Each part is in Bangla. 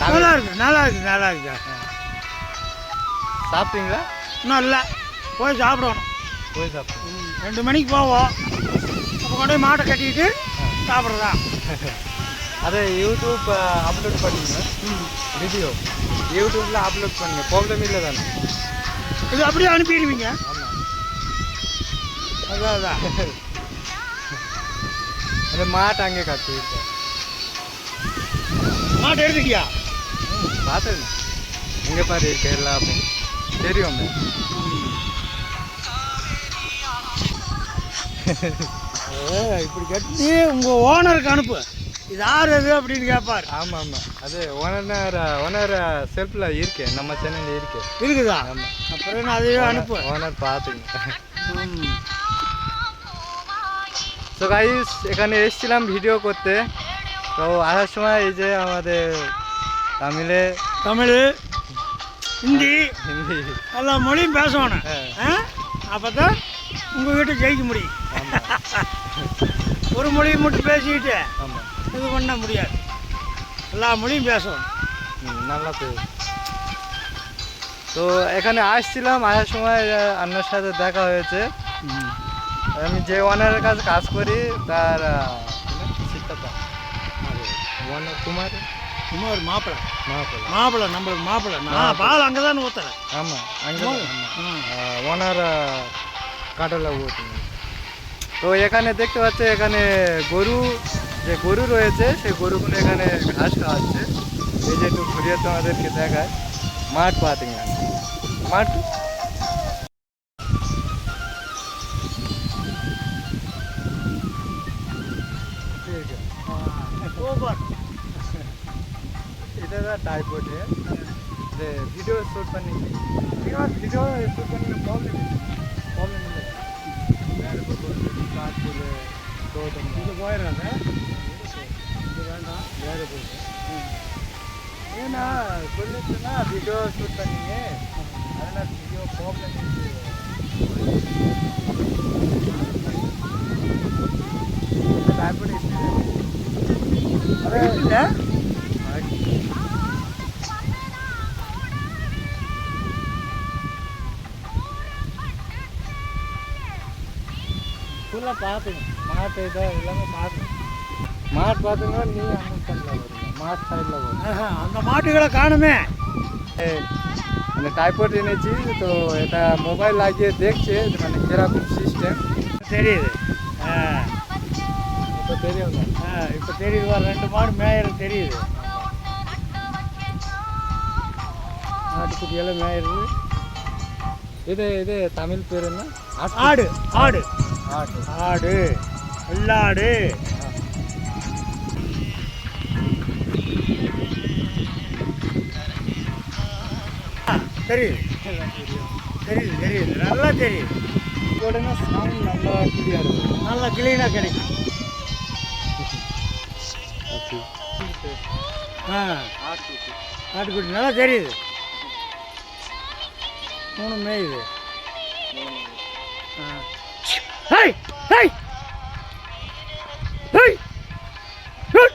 நல்லா இருக்கு நல்லா இருக்கு நல்லா இருக்கு சாப்பிட்டீங்களா? இன்னும் இல்லை. போய் சாப்பிடுவோம் போய் சாப்பிடுவோம் ரெண்டு மணிக்கு போவோம். அப்போ கொண்டு மாட்டை கட்டிட்டு சாப்பிட்றதா அதே யூடியூப் அப்லோட் பண்ணுங்க வீடியோ. யூடியூப்பில் அப்லோட் பண்ணுங்க. ப்ராப்ளம் இல்லை தானே இது அப்படியே அனுப்பிடுவீங்க. அதான் அதான் அது மாட்டை அங்கே கட்டிருக்கேன் மாட்டை எடுத்துக்கியா? பார்த்தேன் எங்கே பாரு இருக்கு எல்லாமே தெரியும் ஏ, இப்படி கட்டி உங்கள் ஓனருக்கு அனுப்பு இது யார் அது அப்படின்னு கேட்பார் ஆமாம் ஆமாம் அது ஓனர் ஓனர் செல்ஃபில் இருக்கு நம்ம சேனலில் இருக்கு இருக்குதா ஆமாம் அப்புறம் நான் அதையே அனுப்பு ওনার পাতুন ம். তো গাইস এখানে এসেছিলাম ভিডিও করতে তো আসার সময় এই যে আমাদের தமிழ் தமிழ் ஹிந்தி எல்லா மொழியும் பேசணும் அப்போ தான் உங்கள் வீட்டை ஜெயிக்க முடியும் ஒரு மொழியை மட்டும் பேசிக்கிட்டு இது பண்ண முடியாது எல்லா மொழியும் பேசணும் நல்லா তো এখানে আসছিলাম আসার সময় আন্নার সাথে দেখা হয়েছে আমি যে ওনারের কাছে কাজ করি তার কুমার இன்னொரு மாப்பிள்ளை মহাপলা மாப்பிள்ளை நம்மளுக்கு மாப்பிள்ளை நான் பால் அங்கே தான் ஊற்றுறேன் ஆமாம் அங்கே ওনার কাঁটালা উঠুন তো এখানে দেখতে পাচ্ছে এখানে গরু যে গরু রয়েছে সেই গরুগুলো এখানে ঘাস খাওয়াচ্ছে এই যে একটু ঘুরিয়ে তোমাদেরকে দেখায় মাঠ পাতিং মাঠ इधर टाइपोड है ये वीडियो शूट करने की ठीक है वीडियो शूट करने में प्रॉब्लम प्रॉब्लम नहीं है मेरे को बोल बात बोले तो तुम இது போயிடுறாங்க இது வேண்டாம் வேறு बोल ये ना बोले थे ना वीडियो शूट करनी है अरे ना वीडियो प्रॉब्लम है टाइपोड अरे இல்லை ஃபுல்லாக பார்த்துங்க மாட்டு இதோ எல்லாமே மாட்டு மாட்டு பார்த்துங்க நீ அண்டர்ஸ்டாண்டில் வருங்க மாட்டு சைடில் வரும் ஆஹா, அந்த மாட்டுகளை காணுமே মানে টাইপড এনেছি তো এটা মোবাইল লাগিয়ে দেখছে যে মানে কিরকম সিস্টেম தெரியுது ஆ তো தெரியும் না ஆ இப்போ தெரியுது வர ரெண்டு மாடு மேயறது தெரியுது ஆட்டுக்குட்டியெல்லாம் மேயறது இது இது தமிழ் பேர் என்ன ஆடு ஆடு ஆட்டு ஆடு. வெள்ளாடு. தெரியுது. தெரியுது தெரியுது. நல்லா தெரியுது. உடனே சவுண்ட் நல்லா கிளியாக இருக்கும் நல்லா கிளீனாக கிடைக்கும். ஆ. ஆட்டுக்குட்டி. நல்லா தெரியுது. மூணு மேயுது. Hey hey hey hey.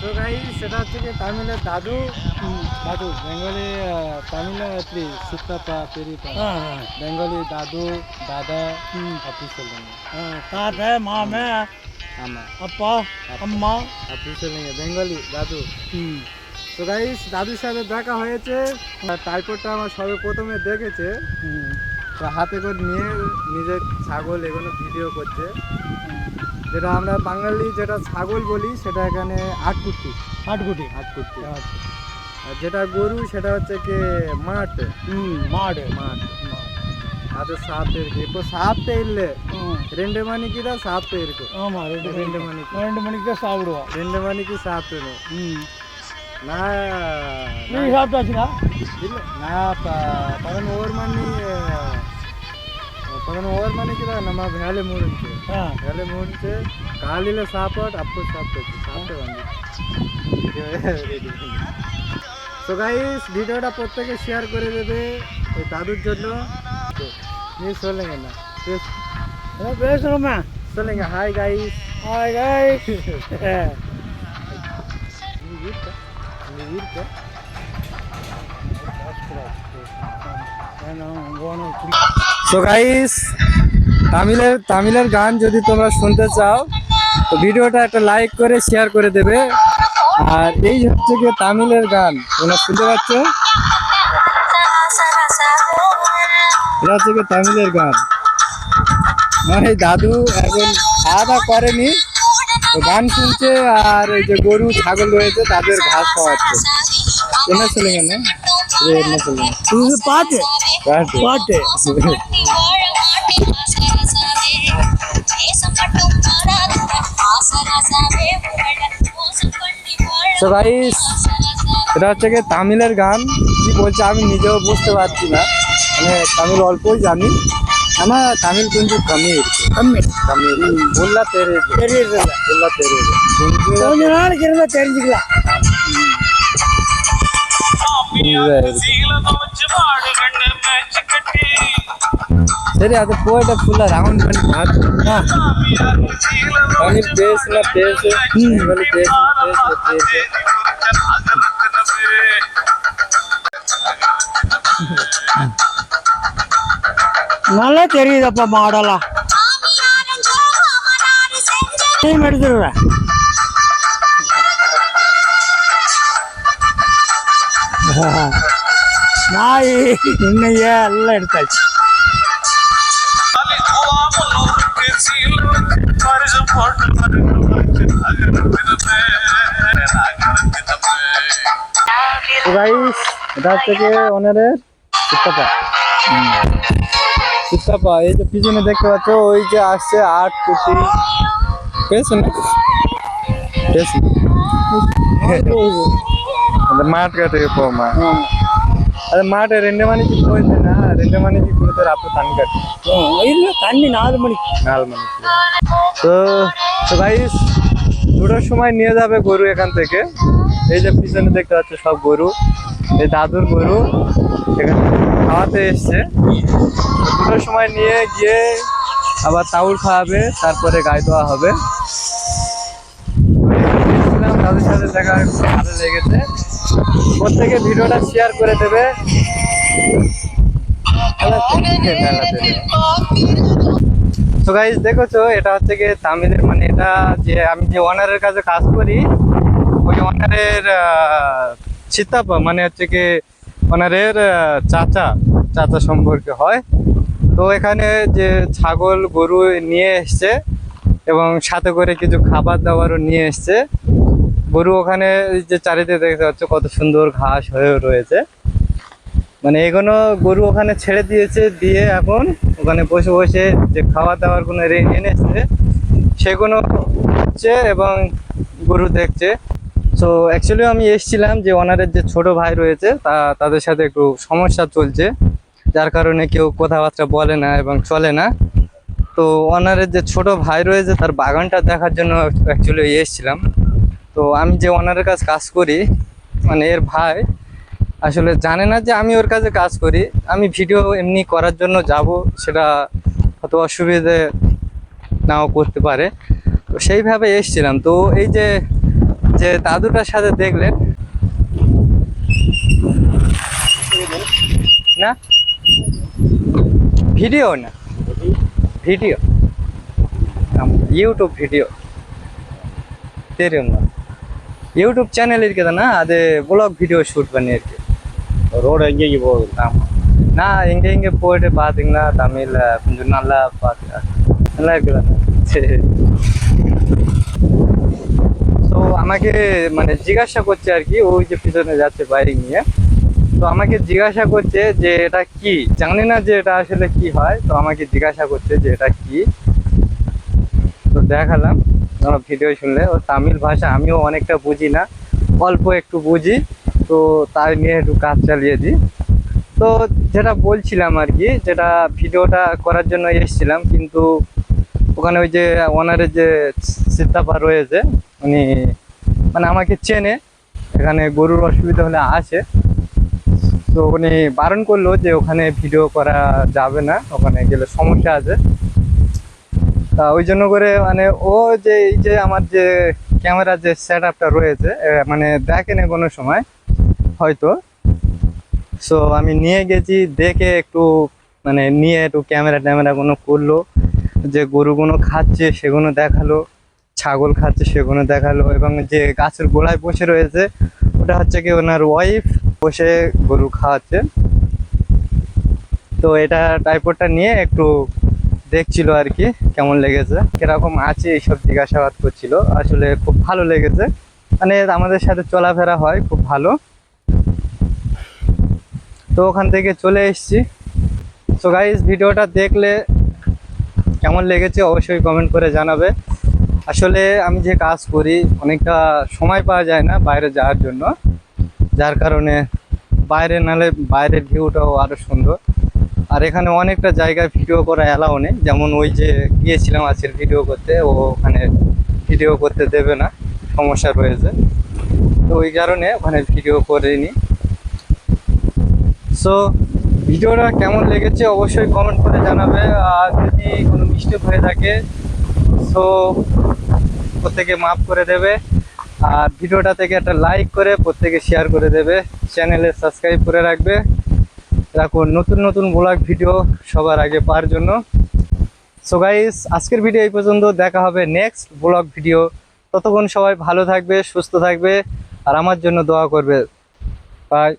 তো গাই সেটা হচ্ছে কি তামিলের দাদু দাদু বেঙ্গলি তামিলে আপনি সিত্তাপা পেরিপা ஆ, বেঙ্গলি দাদু দাদা ம். আপনি சொல்லுங்க ஆ. தாத்தா மாமே ஆமாம் அப்பா அம்மா আপনি சொல்லுங்க বেঙ্গলি দাদু ம் তো গাইস দাদুর সাথে দেখা হয়েছে টাইপটা আমার সবে প্রথমে দেখেছে ம் তো হাতে করে নিয়ে নিজের ছাগল এগুলো ভিডিও করছে যেটা আমরা বাঙালি যেটা ছাগল বলি সেটা এখানে আটকুটি ஆட்டுக்குட்டி আটকুটি আর যেটা গরু সেটা হচ্ছে কি মাঠ ம் மாடு মাঠ அது சாப்பிட்டு இருக்கு இப்போ சாப்பிட்டே இல்லை ம். ரெண்டு மணிக்கு தான் சாப்பிட்டு இருக்கு ஆமாம் ரெண்டு ரெண்டு மணிக்கு மணிக்கு ரெண்டு மணிக்கு தான் சாப்பிடுவோம் ரெண்டு மணிக்கு சாப்பிடணும் ம் நான் நீங்கள் சாப்பிட்டாச்சுங்களா இல்லை நான் ப பதினோரு மணி ಪಗನ ಓವರ್ ಮನೆಗಿದ ನಮ್ಮ ವ್ಯಾಲಿ ಮೂಡಿಂಚು ಮೂರು ಮೂಡಿಂಚು ಕಾಲಿಲ ಸಾಪಾಟ್ ಅಪ್ಪು ಸಾಪ್ತೈತಿ ಸಾಪ್ತೆ ಒಂದು তো গাইস ভিডিওটা প্রত্যেকে শেয়ার করে দেবে ওই দাদুর জন্য নিয়ে চলেঙ্গে না বেশ বেশ রোমা চলেঙ্গে hi guys hi guys Nibir so guys তামিলের তামিলের গান যদি তোমরা শুনতে চাও তো ভিডিওটা একটা লাইক করে শেয়ার করে দেবে আর এই হচ্ছে গিয়ে তামিলের গান তোমরা শুনতে পাচ্ছ এটা হচ্ছে গিয়ে তামিলের গান আমার এই দাদু এখন খাওয়া দাওয়া করেনি তো গান শুনছে আর এই যে গরু ছাগল রয়েছে তাদের ঘাস খাওয়াচ্ছে என்ன சொல்லுங்க இது என்ன சொல்லுங்க இது பாட்டு பாட்டு பாட்டு তো গাইস এটা হচ্ছে গিয়ে তামিলের গান কি বলছে আমি নিজেও বুঝতে পারছি না মানে তামিল অল্পই জানি আমার তামিল কিন্তু কমই இருக்கு கம்மி கம்மி புல்லா தெரியுது தெரியறதில்ல புல்லா தெரியுது கொஞ்சம் கொஞ்ச நாளைக்கு இருந்தால் தெரிஞ்சுக்கலாம் புரியுதா இருக்கு. சரி அது போயிட்டு ஃபுல்லா ரவுண்ட் பண்ணி பார்த்துக்கோங்க தமிழ் பேசுனா பேசு. பெங்காலி பேசுனா பேசு பேசு. நல்லா தெரியுதப்பா மாடலா. டீம் எடுத்துருவேன் நாய் இன்னைய எல்லாம் எடுத்தாச்சு গাইস এটা হচ্ছে কি ওনারের চিত্তাপা চিত্তাপা এই যে পিছনে দেখতে পাচ্ছ ওই যে আসছে আট কোটি পেয়েছে না পেয়েছে அந்த மாட்டுக்காட்டு போமா அது மாட்டை ரெண்டு மணிக்கு போயிருந்தேன்னா ரெண்டு மணிக்கு கொடுத்தாரு அப்போ தண்ணி கட்டு இல்லை தண்ணி நாலு மணிக்கு নাল মণিপুর তো তো গাইস দুটোর সময় নিয়ে যাবে গরু এখান থেকে এই যে পিছনে দেখতে পাচ্ছ সব গরু এই দাদুর গরু এখানে খাওয়াতে এসছে তো দুটোর সময় নিয়ে গিয়ে আবার তাউল খাওয়াবে তারপরে গায়ে দেওয়া হবে এসেছিলাম, তাদের সাথে দেখা হয়ে খুব ভালো লেগেছে প্রত্যেকে ভিডিওটা শেয়ার করে দেবে। তো গাইজ দেখেছ, এটা হচ্ছে গিয়ে তামিলের মানে এটা যে আমি যে ওনারের কাছে কাজ করি, ওই ওনারের চিত্তাপা মানে হচ্ছে কি ওনারের চাচা চাচা সম্পর্কে হয়। তো এখানে যে ছাগল, গরু নিয়ে এসছে এবং সাথে করে কিছু খাবার দাবারও নিয়ে এসছে। গরু ওখানে যে চারিদিকে দেখতে পাচ্ছ কত সুন্দর ঘাস হয়ে রয়েছে। মানে এগুলো গরু ওখানে ছেড়ে দিয়েছে, দিয়ে এখন ওখানে বসে বসে যে খাওয়া দাওয়ার কোনো রে এনেছে সেগুলো হচ্ছে এবং গরু দেখছে। সো অ্যাকচুয়ালি আমি এসেছিলাম যে ওনারের যে ছোট ভাই রয়েছে, তা তাদের সাথে একটু সমস্যা চলছে, যার কারণে কেউ কথাবার্তা বলে না এবং চলে না। তো ওনারের যে ছোট ভাই রয়েছে, তার বাগানটা দেখার জন্য অ্যাকচুয়ালি এসেছিলাম। তো আমি যে ওনারের কাছে কাজ করি মানে এর ভাই, আসলে জানে না যে আমি ওর কাছে কাজ করি। আমি ভিডিও এমনি করার জন্য যাব, সেটা হয়তো অসুবিধে নাও করতে পারে। তো সেইভাবে এসছিলাম। তো এই যে যে দাদুটার সাথে দেখলেন, না? ভিডিও না? ভিডিও ইউটিউব ভিডিও তেরে না யூடியூப் சேனல் இருக்குதுன்னா அது வ்ளாக் வீடியோ ஷூட் பண்ணியிருக்கு ரோடு எங்கேயும் போகுது ஆமாம் நான் எங்கே எங்கே போயிட்டு பார்த்தீங்கன்னா தமிழில் கொஞ்சம் நல்லா பார்த்து நல்லா இருக்குதாண்ணா சரி তো আমাকে মানে জিজ্ঞাসা করছে আর কি ওই যে পিছনে যাচ্ছে বাইরে নিয়ে তো আমাকে জিজ্ঞাসা করছে যে এটা কি জানি না যে এটা আসলে কি হয় তো আমাকে জিজ্ঞাসা করছে যে এটা কি তো দেখালাম তোমরা ভিডিও শুনলে। ও তামিল ভাষা আমিও অনেকটা বুঝি না, অল্প একটু বুঝি। তো তাই নিয়ে একটু কাজ চালিয়ে দিই। তো যেটা বলছিলাম আর কি, যেটা ভিডিওটা করার জন্য এসেছিলাম, কিন্তু ওখানে ওই যে ওনারের যে সিদ্ধাপা রয়েছে, উনি মানে আমাকে চেনে। এখানে গরুর অসুবিধা হলে আসে। তো উনি বারণ করল যে ওখানে ভিডিও করা যাবে না, ওখানে গেলে সমস্যা আছে। ওই জন্য করে মানে ও যে এই যে আমার যে ক্যামেরার যে সেট আপটা রয়েছে মানে দেখেনি কোনো সময়, হয়তো। সো আমি নিয়ে গেছি, দেখে একটু মানে নিয়ে একটু ক্যামেরা ট্যামেরা কোনো করল, যে গরুগুলো খাচ্ছে সেগুলো দেখাল, ছাগল খাচ্ছে সেগুলো দেখাল, এবং যে গাছের গোড়ায় বসে রয়েছে, ওটা হচ্ছে কি ওনার ওয়াইফ বসে গরু খাওয়াচ্ছে। তো এটা টাইপটা নিয়ে একটু দেখছিল আর কি, কেমন লেগেছে, কীরকম আছে এইসব জিজ্ঞাসাবাদ করছিল, আসলে খুব ভালো লেগেছে। মানে আমাদের সাথে চলাফেরা হয়, খুব ভালো। তো ওখান থেকে চলে এসছি। সো গাইস ভিডিওটা দেখলে কেমন লেগেছে অবশ্যই কমেন্ট করে জানাবে। আসলে আমি যে কাজ করি, অনেকটা সময় পাওয়া যায় না বাইরে যাওয়ার জন্য। যার কারণে বাইরে নালে বাইরের ভিউটাও আরও সুন্দর। আর এখানে অনেকটা জায়গায় ভিডিও করা অ্যালাউ নেই। যেমন ওই যে গিয়েছিলাম আজকের ভিডিও করতে, ও ওখানে ভিডিও করতে দেবে না, সমস্যা রয়েছে। তো ওই কারণে ওখানে ভিডিও করিনি। সো ভিডিওটা কেমন লেগেছে অবশ্যই কমেন্ট করে জানাবে। আর যদি কোনো মিস্টেক হয়ে থাকে সো প্রত্যেকে মাফ করে দেবে। আর ভিডিওটা থেকে একটা লাইক করে প্রত্যেকে শেয়ার করে দেবে। চ্যানেলে সাবস্ক্রাইব করে রাখবে। রাখুন। নতুন নতুন ব্লগ ভিডিও সবার আগে পাওয়ার জন্য। সো গাইস আজকের ভিডিও এই পর্যন্ত। দেখা হবে নেক্সট ব্লগ ভিডিও ততক্ষণ সবাই ভালো থাকবে, সুস্থ থাকবে, আর আমার জন্য দোয়া করবে। বাই